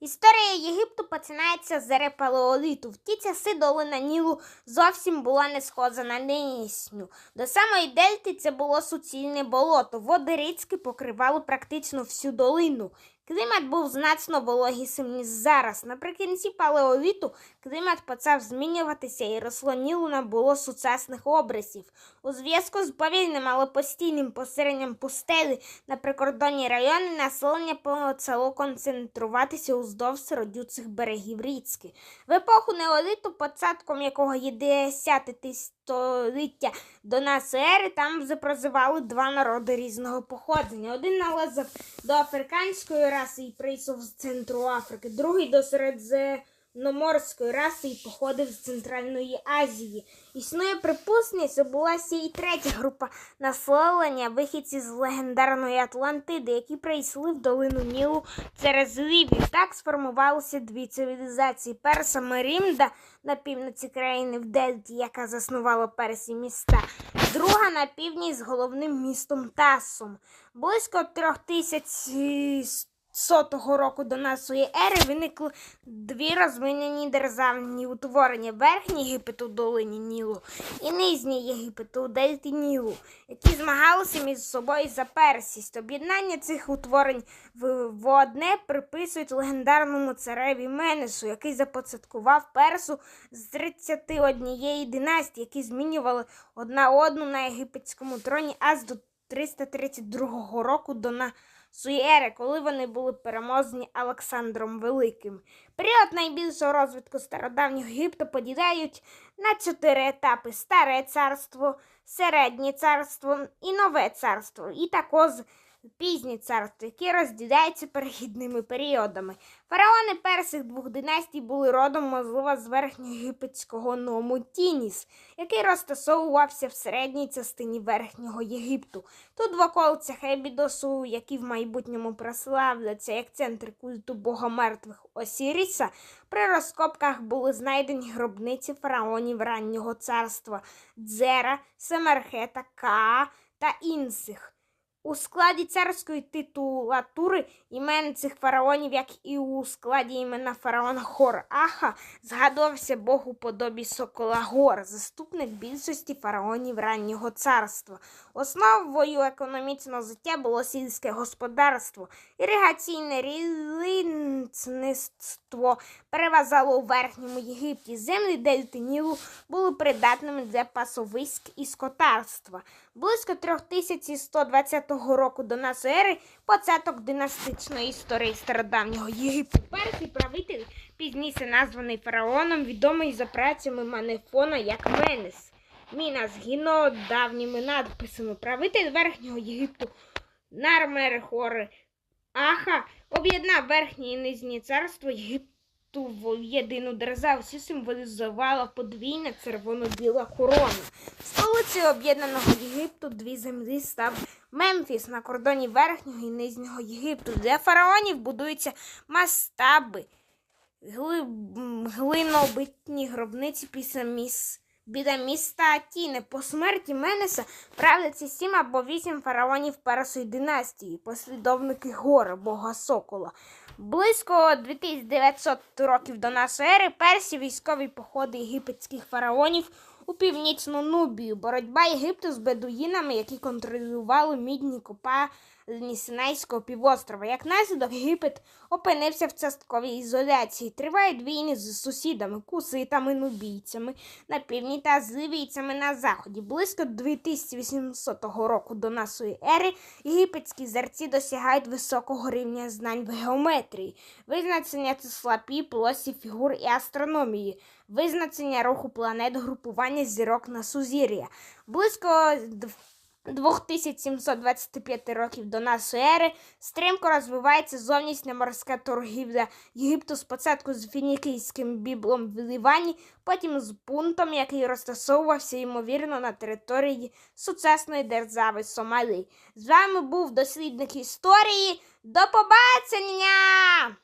Історія Єгипту починається з ери палеоліту. В ті часи долина Нілу зовсім була не схожа на нинішню. До самої дельти це було суцільне болото. Води річки покривали практично всю долину. Клімат був значно вологішим, ніж зараз. Наприкінці палеоліту клімат почав змінюватися і росло Нілу набуло сучасних обрисів. У зв'язку з повільним, але постійним посиленням пустелі на прикордонні райони населення почало концентруватися уздовж родючих берегів річки. В епоху неоліту, початком якого є 10 століття до нашої ери, там вже проживали два народи різного походження. Один належав до африканської раси і прийшов з центру Африки, другий до середземноморської раси і походив з Центральної Азії. Існує припущення, що була ще й третя група населення, вихідці з легендарної Атлантиди, які прийшли в долину Нілу через Лівію. Так сформувалися дві цивілізації. Перша Мерімда на півночі країни в Дельті, яка заснувала перші міста, друга на півдні з головним містом Тасом. Близько трьох тисяч сотого року до нашої ери виникли дві розвинені державні утворення Верхній Єгипет у долині Нілу і Нижній Єгипет у Дельті Нілу, які змагалися між собою за персість. Об'єднання цих утворень в, одне приписують легендарному цареві Менесу, який започаткував персу з 31 династії, які змінювали одна одну на єгипетському троні аж до 332 року до нашої ери, коли вони були переможені Олександром Великим. Період найбільшого розвитку стародавнього Єгипту поділяють на чотири етапи: Старе царство, середнє царство і нове царство, і також пізнє царство, які розділяються перехідними періодами. Фараони перших двох династій були родом, можливо, з верхньоєгипетського ному Тініс, який розтасовувався в середній частині верхнього Єгипту. Тут в околицях Ебідосу, які в майбутньому прославляться як центр культу бога мертвих Осіріса, при розкопках були знайдені гробниці фараонів раннього царства Дзера, Семерхета, Каа та інших. У складі царської титулатури імен цих фараонів, як і у складі імена фараона Хор Аха, згадувався Бог у подобі Сокола Гор, заступник більшості фараонів раннього царства. Основою економічного життя було сільське господарство, іригаційне рілинництво переважало у верхньому Єгипті. Землі дельти Нілу були придатними для пасовиськ і скотарства. Близько 3120 року до нашої ери початок династичної історії стародавнього Єгипту. Перший правитель, пізніше названий фараоном, відомий за працями Манефона як Менес. Міна згинуло давніми надписами. Правитель Верхнього Єгипту Нармерхори Аха об'єднав верхнє і нижнє царство Єгипту в єдину державу. Всі символізувала подвійна червоно-біла корона. Столицею об'єднаного Єгипту дві землі став Мемфіс на кордоні Верхнього і Нижнього Єгипту. Для фараонів будуються мастаби, гли... глинобитні гробниці після міс... біля міста Атіни. По смерті Менеса правляться сім або вісім фараонів першої династії, послідовники гора, бога Сокола. Близько 2900 років до нашої ери перші військові походи єгипетських фараонів у північну Нубію. Боротьба Єгипту з бедуїнами, які контролювали мідні копалні Синайського півострова. Як наслідок, Єгипет опинився в частковій ізоляції. Тривають війни з сусідами, куситами, нубійцями на півдні та з на заході. Близько 2800 року до нашої ери єгипетські зерці досягають високого рівня знань в геометрії, визначення числа пі, плосі, фігур і астрономії, визначення руху планет, групування зірок на сузір'я. Близько 2725 років до нашої ери стрімко розвивається зовнішня морська торгівля Єгипту спочатку з фінікійським біблом в Лівані, потім з пунктом, який розтасовувався ймовірно на території сучасної держави Сомалі. З вами був дослідник історії. До побачення!